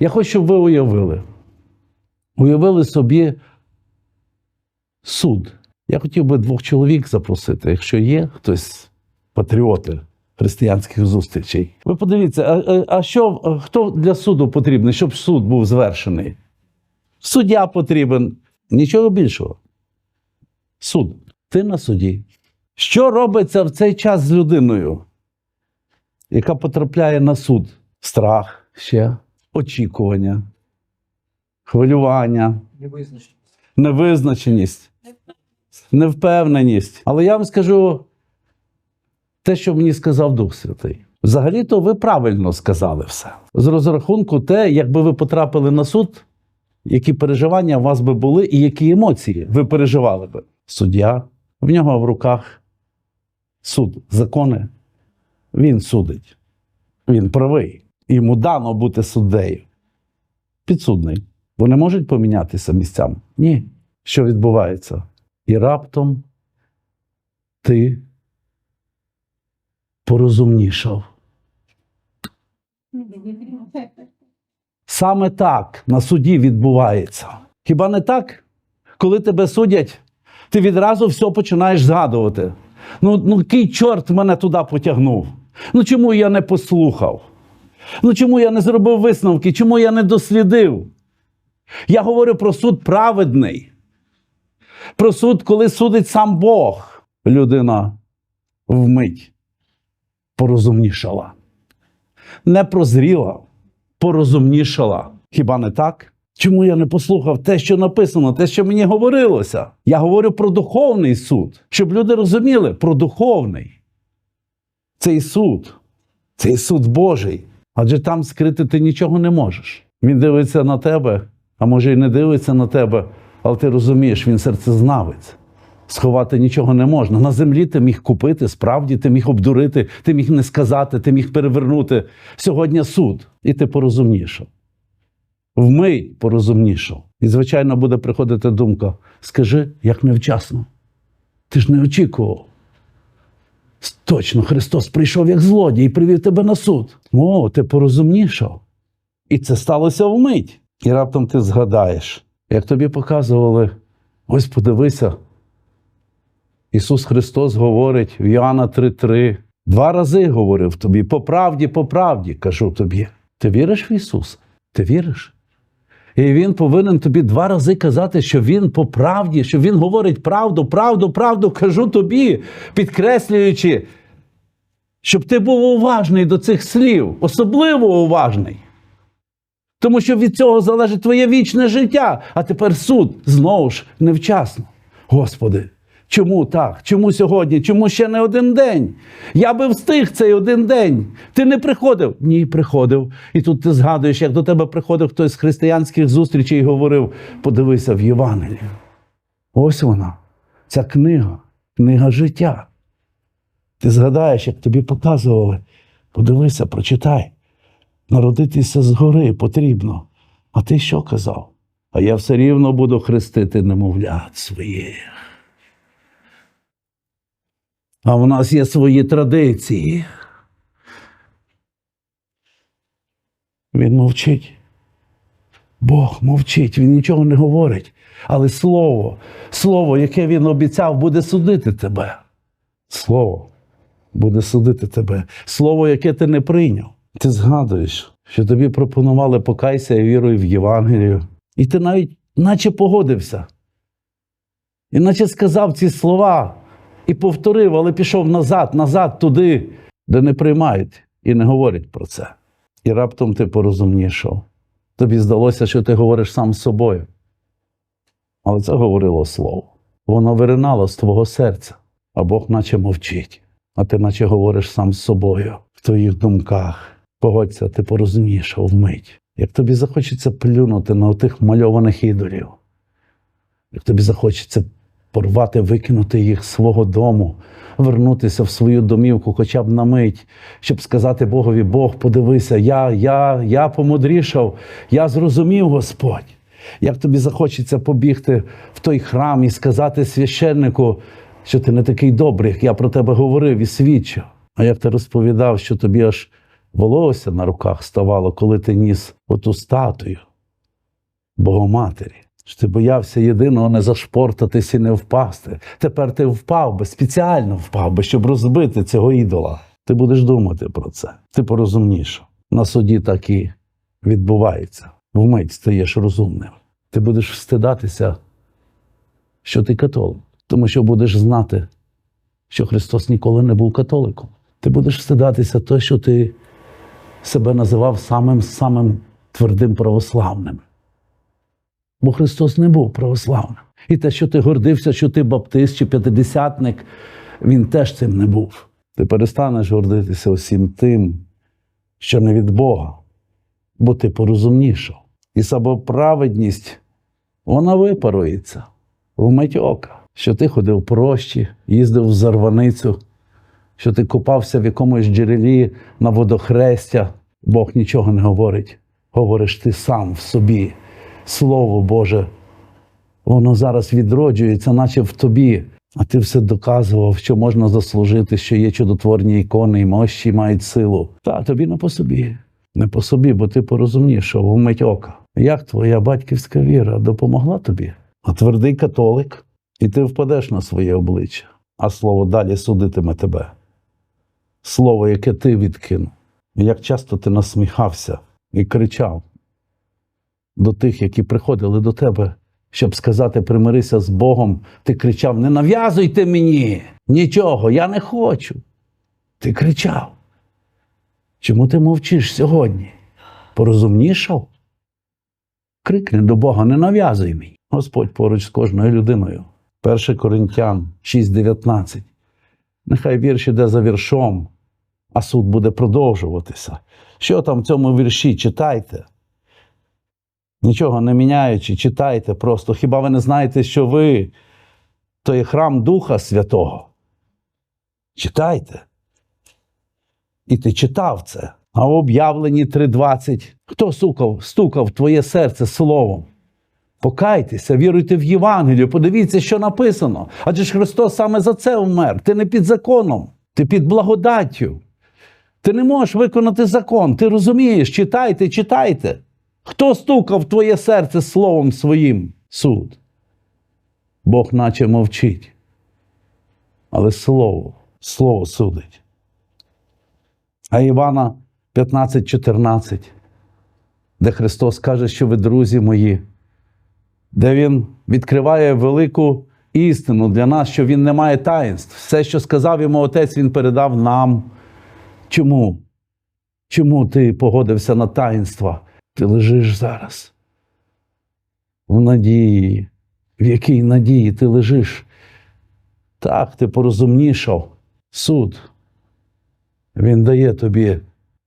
Я хочу, щоб ви уявили. Уявили собі суд. Я хотів би двох чоловік запросити, якщо є хтось патріоти християнських зустрічей. Ви подивіться, а, а, що хто для суду потрібний, щоб суд був звершений? Суддя потрібен, нічого більшого. Суд. Ти на суді. Що робиться в цей час з людиною, яка потрапляє на суд? Страх ще, очікування, хвилювання, Невизначеність. невизначеність, невпевненість. Але я вам скажу те, що мені сказав Дух Святий. Взагалі-то ви правильно сказали все. З розрахунку те, якби ви потрапили на суд, які переживання у вас би були і які емоції ви переживали би. Суддя, в нього в руках суд, закони. Він судить. Він правий. Йому дано бути суддею. Підсудний. Вони можуть помінятися місцями? Ні. Що відбувається? І раптом ти порозумнішав. Саме так на суді відбувається. Хіба не так? Коли тебе судять, ти відразу все починаєш згадувати. Ну, ну який чорт мене туди потягнув? Ну чому я не послухав? Ну чому я не зробив висновки? Чому я не дослідив? Я говорю про суд праведний. Про суд, коли судить сам Бог. Людина вмить порозумнішала. Не прозріла, порозумнішала. Хіба не так? Чому я не послухав те, що написано, те, що мені говорилося? Я говорю про духовний суд, щоб люди розуміли про духовний. Цей суд, цей суд Божий. Адже там скрити ти нічого не можеш. Він дивиться на тебе, а може й не дивиться на тебе, але ти розумієш, він серцезнавець. Сховати нічого не можна. На землі ти міг купити, справді ти міг обдурити, ти міг не сказати, ти міг перевернути. Сьогодні суд, і ти порозумнішав. Вмий порозумнішав. І, звичайно, буде приходити думка: скажи, як невчасно. Ти ж не очікував. Точно, Христос прийшов як злодій і привів тебе на суд. О, ти порозумнішав. І це сталося вмить. І раптом ти згадаєш, як тобі показували, ось подивися. Ісус Христос говорить в Іоанна 3:3. Два рази говорив тобі, по правді, по правді, кажу тобі. Ти віриш в Ісуса? Ти віриш? І Він повинен тобі два рази казати, що Він по правді, що Він говорить правду, правду, правду, кажу тобі, підкреслюючи, щоб ти був уважний до цих слів, особливо уважний. Тому що від цього залежить твоє вічне життя. А тепер суд знову ж невчасно. Господи, чому так? Чому сьогодні? Чому ще не один день? Я би встиг цей один день. Ти не приходив? Ні, приходив. І тут ти згадуєш, як до тебе приходив хтось з християнських зустрічей і говорив: подивися в Євангелію. Ось вона, ця книга, книга життя. Ти згадаєш, як тобі показували. Подивися, прочитай. Народитися згори потрібно. А ти що казав? А я все рівно буду хрестити немовлят своїх. А в нас є свої традиції. Він мовчить. Бог мовчить, він нічого не говорить. Але слово, слово, яке він обіцяв, буде судити тебе. Слово буде судити тебе. Слово, яке ти не прийняв. Ти згадуєш, що тобі пропонували покайся і віруй в Євангелію. І ти навіть наче погодився. І наче сказав ці слова і повторив, але пішов назад, назад, туди, де не приймають і не говорять про це. І раптом ти порозумнішав. Тобі здалося, що ти говориш сам з собою. Але це говорило слово. Воно виринало з твого серця, а Бог наче мовчить, а ти наче говориш сам з собою в твоїх думках. Погодься, ти порозумішав вмить. Як тобі захочеться плюнути на отих мальованих ідолів, як тобі захочеться порвати, викинути їх з свого дому, вернутися в свою домівку хоча б на мить, щоб сказати Богові, Бог, подивися, я, я, я помудрішав, я зрозумів Господь. Як тобі захочеться побігти в той храм і сказати священнику, що ти не такий добрий, як я про тебе говорив і свідчив. А як ти розповідав, що тобі аж волосся на руках ставало, коли ти ніс оту статую Богоматері. Що ти боявся єдиного не зашпортатись і не впасти. Тепер ти впав би, спеціально впав би, щоб розбити цього ідола. Ти будеш думати про це. Ти порозумнішав. На суді так і відбувається. Вмить стаєш розумним. Ти будеш встидатися, що ти католик, тому що будеш знати, що Христос ніколи не був католиком. Ти будеш встидатися то, що ти себе називав самим самим твердим православним. Бо Христос не був православним. І те, що ти гордився, що ти баптист чи п'ятидесятник, він теж цим не був. Ти перестанеш гордитися усім тим, що не від Бога, бо ти порозумнішав. І самоправедність, вона випарується вмить ока, що ти ходив прощі, їздив в зарваницю, що ти купався в якомусь джерелі на водохрестя. Бог нічого не говорить. Говориш ти сам в собі. Слово Боже, воно зараз відроджується, наче в тобі. А ти все доказував, що можна заслужити, що є чудотворні ікони і мощі мають силу. Та тобі не по собі. Не по собі, бо ти порозумнішав вмить ока. Як твоя батьківська віра допомогла тобі? А твердий католик, і ти впадеш на своє обличчя, а слово далі судитиме тебе. Слово, яке ти відкинув. Як часто ти насміхався і кричав до тих, які приходили до тебе, щоб сказати, примирися з Богом, ти кричав: Не нав'язуйте мені нічого, я не хочу. Ти кричав. Чому ти мовчиш сьогодні? Порозумнішав? Крикни до Бога, не нав'язуй мені. Господь поруч з кожною людиною. 1 Коринтян 6,19. Нехай вірш іде за віршом, а суд буде продовжуватися. Що там в цьому вірші? Читайте. Нічого не міняючи, читайте просто. Хіба ви не знаєте, що ви то є храм Духа Святого? Читайте. І ти читав це. А в об'явленні 3.20 хто сукав, стукав твоє серце словом? Покайтеся, віруйте в Євангелію, подивіться, що написано. Адже ж Христос саме за це вмер. Ти не під законом, ти під благодаттю. Ти не можеш виконати закон. Ти розумієш, читайте, читайте. Хто стукав в твоє серце словом своїм суд? Бог наче мовчить. Але слово, слово судить. А Івана 15:14, де Христос каже, що ви друзі мої, де Він відкриває велику істину для нас, що Він не має таїнств. Все, що сказав йому Отець, Він передав нам. Чому? Чому ти погодився на таїнства? Ти лежиш зараз. В надії. В якій надії ти лежиш? Так, ти порозумнішав. Суд. Він дає тобі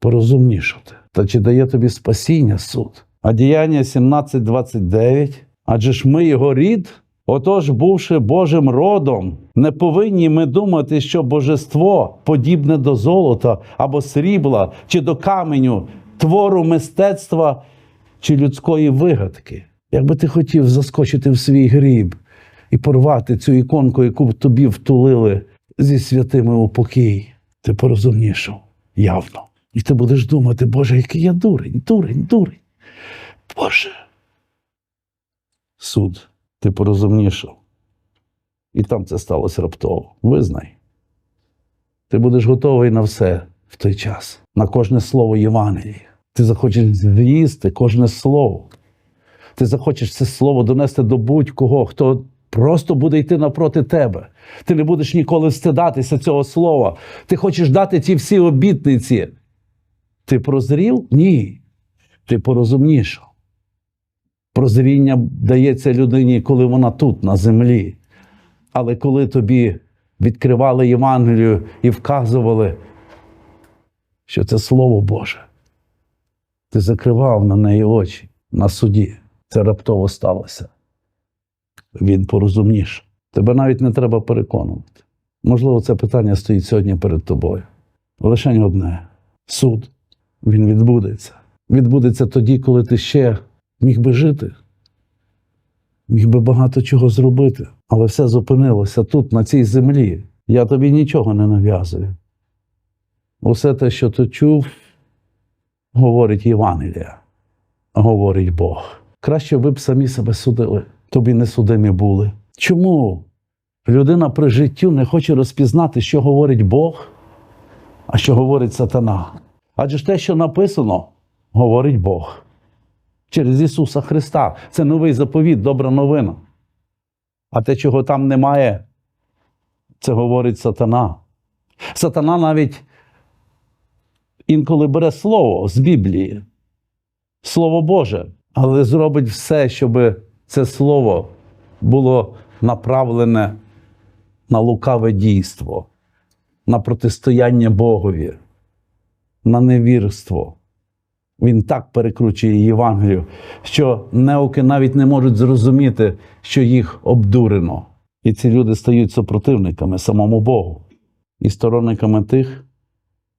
порозумнішати. Та чи дає тобі спасіння суд? А діяння 17.29. Адже ж ми його рід, отож, бувши Божим родом, не повинні ми думати, що божество подібне до золота або срібла, чи до каменю, твору мистецтва чи людської вигадки. Якби ти хотів заскочити в свій гріб і порвати цю іконку, яку б тобі втулили зі святими у покій, ти порозумнішав явно. І ти будеш думати, Боже, який я дурень, дурень, дурень. Боже. Суд, ти порозумнішав. І там це сталося раптово. Визнай. Ти будеш готовий на все в той час, на кожне слово Євангелії. Ти захочеш з'їсти кожне слово. Ти захочеш це слово донести до будь-кого, хто просто буде йти напроти тебе. Ти не будеш ніколи стидатися цього слова. Ти хочеш дати ті всі обітниці. Ти прозрів? Ні. Ти порозумнішав. Прозріння дається людині, коли вона тут, на землі. Але коли тобі відкривали Євангелію і вказували, що це Слово Боже, ти закривав на неї очі на суді. Це раптово сталося. Він порозумніше. Тебе навіть не треба переконувати. Можливо, це питання стоїть сьогодні перед тобою. Лише одне: суд. Він відбудеться. Відбудеться тоді, коли ти ще міг би жити, міг би багато чого зробити, але все зупинилося тут, на цій землі. Я тобі нічого не нав'язую. Усе те, що ти чув, говорить Євангелія, говорить Бог. Краще ви б самі себе судили, тобі не судимі були. Чому людина при життю не хоче розпізнати, що говорить Бог, а що говорить сатана? Адже ж те, що написано, говорить Бог через Ісуса Христа. Це новий заповіт, добра новина. А те, чого там немає, це говорить сатана. Сатана навіть інколи бере слово з Біблії, Слово Боже, але зробить все, щоб це слово було направлене на лукаве дійство, на протистояння Богові, на невірство. Він так перекручує Євангелію, що неуки навіть не можуть зрозуміти, що їх обдурено. І ці люди стають супротивниками самому Богу і сторонниками тих,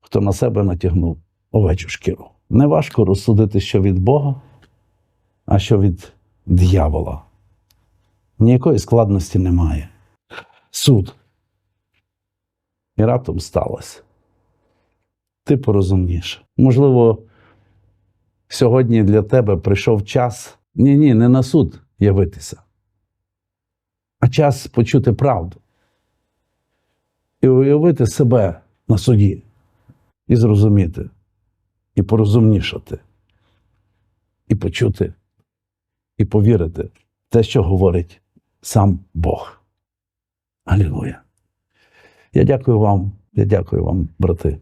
хто на себе натягнув овечу шкіру. Неважко розсудити, що від Бога, а що від диявола. Ніякої складності немає. Суд. І раптом сталося. Ти порозумніше. Можливо, сьогодні для тебе прийшов час ні, ні, не на суд явитися, а час почути правду і уявити себе на суді, і зрозуміти, і порозумнішати, і почути, і повірити в те, що говорить сам Бог. Алілуя. Я дякую вам, я дякую вам, брати.